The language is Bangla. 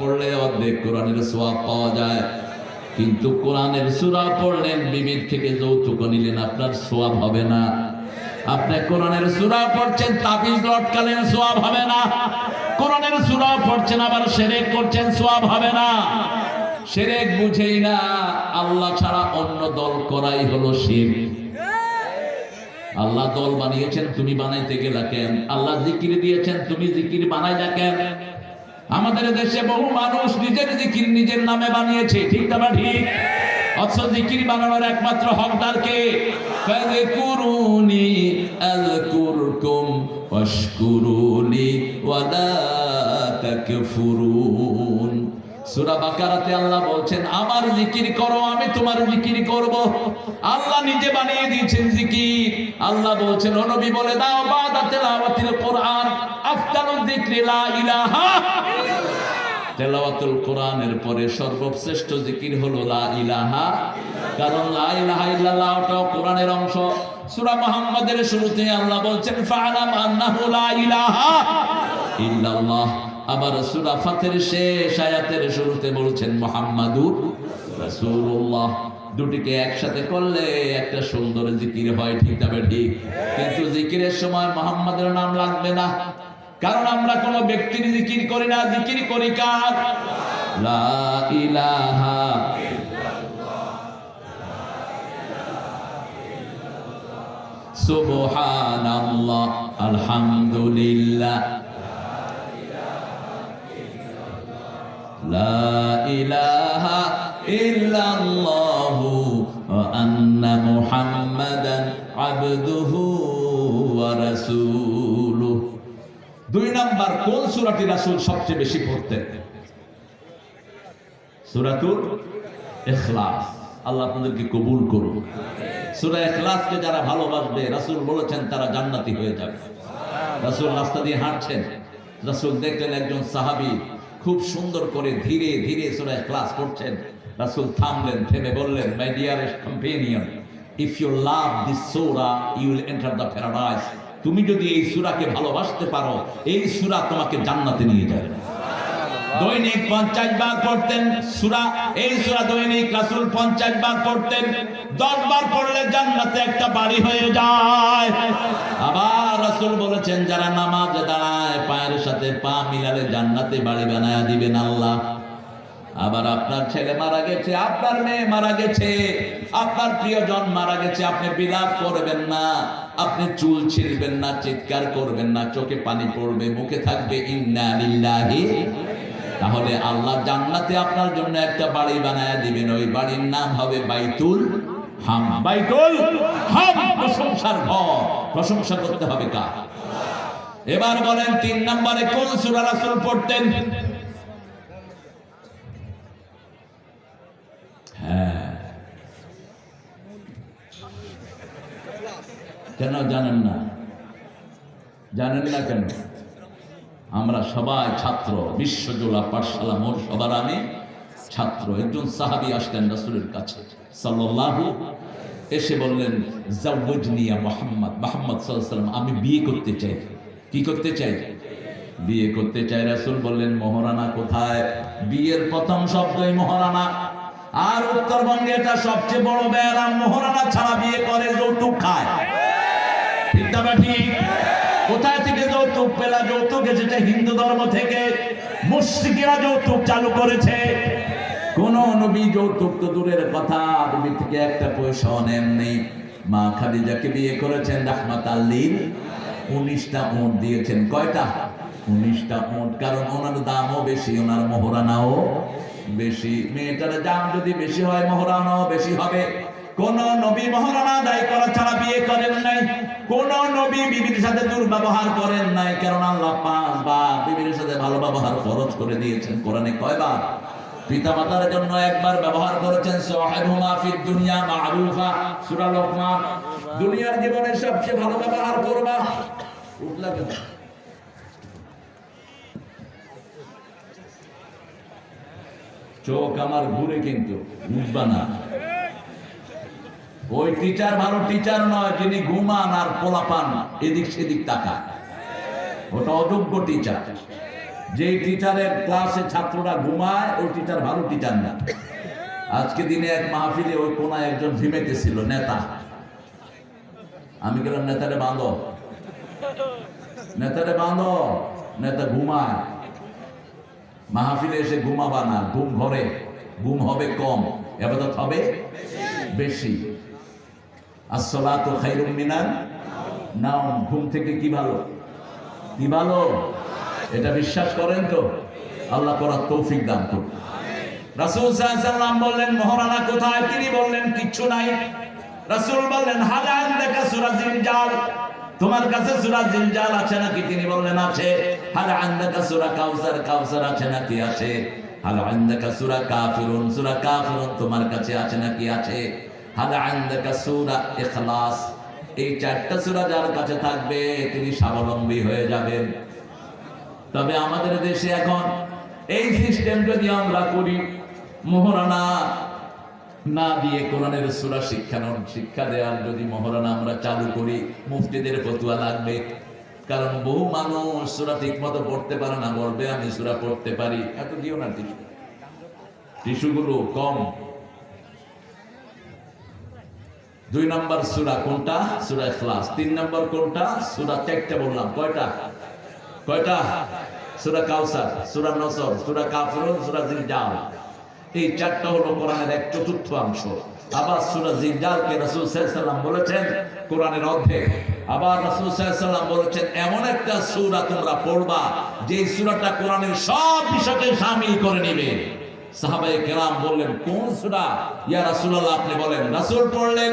পড়লে অর্ধেক কোরআনের সোয়াব পাওয়া যায়। কিন্তু কোরআনের সুরা পড়লেন বিবির থেকে যৌতুক নিলেন, আপনার সোয়াব হবে না। আপনি কোরআনের সুরা পড়ছেন, তাবিজ লটকালেন সোয়াব হবে না। কোরআনের সুরা পড়ছেন, আবার সেরেক করছেন সোয়াব হবে না। সেরেক বুঝেই না, আল্লাহ ছাড়া অন্য দল করাই হলো শির। আল্লাহ দল বানিয়েছেন, তুমি বানাইতে গেলা কেন? আল্লাহ জিকির দিয়েছেন, তুমি জিকির বানাইলা কেন? আমাদের দেশে বহু মানুষ নিজের জিকির নিজের নামে বানিয়েছে, ঠিক না বা ঠিক? অথচ জিকির বানানোর একমাত্র হকদার কে? ফাযকুরুনি আযকুরকুম ওয়াশকুরুনি ওয়ালা তাকফুরুন। সূরা বাকারাতে আল্লাহ বলছেন, আমার জিকির করো, আমি তোমার জিকির করব। আল্লাহ নিজে বানিয়ে দিয়েছেন জিকির। আল্লাহ বলছেন, ও নবী, বলে দাও, বাদা তেলাওয়াতিল কোরআন আফদালুল যিকরি লা ইলাহা তেলাওয়াতুল কোরআনের পরে সর্বশ্রেষ্ঠ জিকির হলো লা ইলাহা কারণ লা ইলাহা ইল্লাল্লাহ ওটাও কোরআনের অংশ। সূরা মুহাম্মাদের শুরুতে আল্লাহ বলছেন ফাআলাম আন্নাহু লা ইলাহা ইল্লাল্লাহ। আবার সূরা ফাতের শেষ আয়াতের শুরুতে বলছেন, মুহাম্মাদুর রাসূলুল্লাহ। দুটিকে একসাথে করলে একটা সুন্দর জিকির হয়, ঠিক তবে ঠিক কিন্তু জিকিরের সময় মোহাম্মদের নাম লাগবে না। কারণ আমরা কোন ব্যক্তির জিকির করি না, জিকির করি কার? লা ইলাহা সুবহানাল্লাহ, আলহামদুলিল্লাহ। দুই নাম্বার, কোন সবচেয়ে বেশি পড়তেন? আল্লাহ আপনাদেরকে কবুল করুন। সূরা ইখলাসকে যারা ভালোবাসবে, রাসূল বলেছেন তারা জান্নাতি হয়ে যাবে। রাসূল রাস্তা দিয়ে হাঁটছেন। রাসুল দেখলেন একজন সাহাবী খুব সুন্দর করে ধীরে ধীরে সূরা ক্লাস করছেন। রাসুল থামলেন, থেমে বললেন my dearest companion if you love this Surah you will enter the paradise তুমি যদি এই সুরাকে ভালোবাসতে পারো, এই সুরা তোমাকে জান্নাতে নিয়ে যাবে। দৈনিক পঞ্চাশ বার পড়তেন, সুরা, এই সুরা দৈনিক রাসুল পঞ্চাশ বার পড়তেন, দশ বার পড়লে জান্নাতে একটা বাড়ি হয়ে যায়। আবার রাসুল বলেছেন, যারা নামাজ দাঁড়ায়, পায়ের সাথে পা মিলালে জান্নাতে বাড়ি বানায় দিবেন আল্লাহ। আবার আপনার ছেলে মারা গেছে, আপনার মেয়ে মারা গেছে, আপনার প্রিয়জন মারা গেছে, আপনি বিলাপ করবেন না, আপনি চুল ছিঁড়বেন না, চিৎকার করবেন না, চোখে পানি পড়বে, মুখে থাকবে, ইন্না লিল্লাহি তাহলে আল্লাহ জান্নাতে আপনার জন্য একটা বাড়ি বানায় দিবেন। ওই বাড়ির নাম হবে বাইতুল হাম। বাইতুল হাম। প্রশংসার ঘর। প্রশংসা করতে হবে কার? এবার বলেন তিন নম্বরে কোন সূরা রাসূল পড়তেন? হ্যাঁ। কেন জানেন না? জানেন না কেন? আমরা সবাই ছাত্র বিশ্বজোড়া পাঠশালা মোর সবার আমি ছাত্র। একজন সাহাবি আসলেন রাসূলের কাছে, সাল্লাল্লাহু এসে বললেন জাওয়াজনিয়া মোহাম্মদ। মোহাম্মদ সাল্লাম আমি বিয়ে করতে চাই। কি করতে চাই? বিয়ে করতে চাই রাসুল বললেন, মোহরানা কোথায়? বিয়ের প্রথম শব্দই মোহরানা। আর উত্তরবঙ্গে এটা সবচেয়ে বড় ব্যারাম, মোহরানা ছাড়া বিয়ে করে, যৌতুক খায়। ঠিক ঠিক? কোথায় থেকে যৌতুক পেলা যৌতুক এসেছে হিন্দু ধর্ম থেকে মুসলিকেরা যৌতুক চালু করেছে। কোন নবী যৌতুক তো দূরের কথা, নবী থেকে একটা পয়সা নেননি মা খাদিজাকে বিয়ে করেছেন রাহমাত আল্লিন উনিশটা উঁট দিয়েছেন। কয়টা? উনিশটা উঁট, কারণ ওনার দামও বেশি, ওনার মোহরানাও বেশি। মেয়েটার দাম যদি বেশি হয় মোহরানাও বেশি হবে। কোন নবী মহারণা আদায় করা ছাড়া বিয়ে করেন নাই। কোন নবী বিবির সাথে দুর্ব্যবহার করেন নাই। কারণ আল্লাহ পাঁচ বা বিবির সাথে ভালো ব্যবহার ফরজ করে দিয়েছেন। কোরআনে কয়বার? পিতা মাতার জন্য একবার ব্যবহার করেছেন। সাহিবুমা দুনিয়া মারুফা সূরা লোকমান। দুনিয়ার জীবনে সবচেয়ে ভালো ব্যবহার করবা। উঠলা? চোখ আমার ঘুরে কিন্তু উঠবা না। ওই টিচার ভালো টিচার নয়, যিনি ঘুমান আর পোলাপান। এদিক সেদিক তাকায়। ওটা অযোগ্য টিচার যেই টিচারের ক্লাসে ছাত্ররা ঘুমায়, ওই টিচার ভালো টিচার না। আজকে দিনে এক মাহফিলে ওই কোনায় একজন ঝিমেতেছিল নেতা। আমি গেলাম নেতারে বাঁধো। নেতারে বাঁধো। নেতা ঘুমায়। মাহফিলে এসে ঘুমাবা না, ঘুম ঘরে ঘুম হবে কম, এবাদত হবে বেশি। আসসালাত খাইরুম মিনান নাও, ঘুম থেকে কি ভালো? কি ভালো? এটা বিশ্বাস করেন তো? আল্লাহ করার তৌফিক দান করুন। রাসূল বললেন, মহারানা কোথায়? তিনি বললেন, কিচ্ছু নাই। রাসূল বললেন হালা আনদাকা সূরা জিলজাল তোমার কাছে সূরা জিলজাল আছে নাকি? তিনি বললেন, আছে। হালা আনদাকা সূরা কাউসার কাউসার আছে নাকি? আছে। হালা আনদাকা সূরা কাফিরুন সূরা কাফিরুন তোমার কাছে আছে নাকি? আছে। এই চারটা সূরা যার কাছে থাকবে, তিনি স্বাবলম্বী হয়ে যাবেন। তবে আমাদের দেশে এখন এই সিস্টেম যদি আমরা করি, মোহরানা না দিয়ে কোরআনের সুরা শিক্ষানোর শিক্ষা দেওয়ার যদি মহারানা আমরা চালু করি, মুফতিদের ফতুয়া লাগবে। কারণ বহু মানুষ সুরা ঠিক মতো পড়তে পারে না, বলবে, আমি সুরা পড়তে পারি। এত দিও না টিস্যু টিস্যুগুলো কম। দুই নম্বর সুরা কোনটা? সুরা ক্লাস তিন নম্বর কোনটা? সুরা চারটা বললাম। কয়টা? কয়টা? সুরা কাউসার, সুরা নসর, সুরা কাফরুন সুরা জিলজাল। এই চারটা হলো কোরআনের এক চতুর্থ অংশ। আবার সুরা জিলজালকে রাসূল সাল্লাল্লাহু বলেছেন কোরআনের অর্ধেক। আবার রাসূল সাল্লাল্লাহু বলেছেন, এমন একটা সূরা তোমরা পড়বা যে সূরাটা কোরআনের সব বিষয়কে শামিল করে নেবে। সাহাবায়ে কেরাম বললেন, কোন সূরা? ইয়া রাসূলুল্লাহ, আপনি বলেন, রাসূল পড়লেন